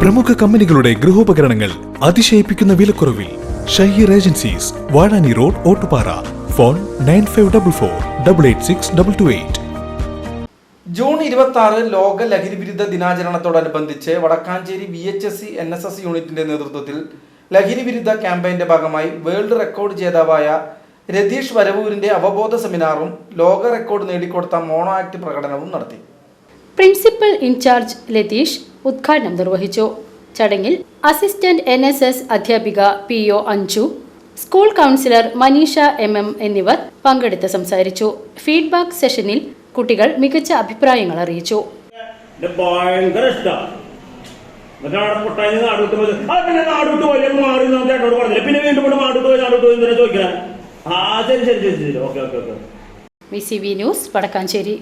പ്രമുഖ കമ്പനികളുടെ ഗൃഹോപകരണങ്ങൾ അതിശയിപ്പിക്കുന്ന വിലക്കുറവിൽ Shaheer agencies Vazhani road Ottupara. Phone nine five double four double eight six double two eight. June ഇരുപത്തി ആറ് ലോക ലഹരി വിരുദ്ധ ദിനാചരണത്തോടനുബന്ധിച്ച് Vadakkanchery V H S C N S S യൂണിറ്റിന്റെ നേതൃത്വത്തിൽ ലഹരി വിരുദ്ധ ക്യാമ്പയിന്റെ ഭാഗമായി വേൾഡ് റെക്കോർഡ് ജേതാവായ രതീഷ് വരവൂരിന്റെ അവബോധ സെമിനാറും ലോക റെക്കോർഡ് നേടിക്കൊടുത്ത മോണോ ആക്ട് പ്രകടനവും നടത്തി. പ്രിൻസിപ്പൽ ഇൻചാർജ് ലതീഷ് ഉദ്ഘാടനം നിർവഹിച്ചു. ചടങ്ങിൽ അസിസ്റ്റന്റ് എൻ എസ് എസ് അധ്യാപിക P O Anju school counsellor Maneesha M M എന്നിവർ പങ്കെടുത്ത് സംസാരിച്ചു. ഫീഡ്ബാക്ക് സെഷനിൽ കുട്ടികൾ മികച്ച അഭിപ്രായങ്ങൾ അറിയിച്ചു. V C V news Vadakkanchery.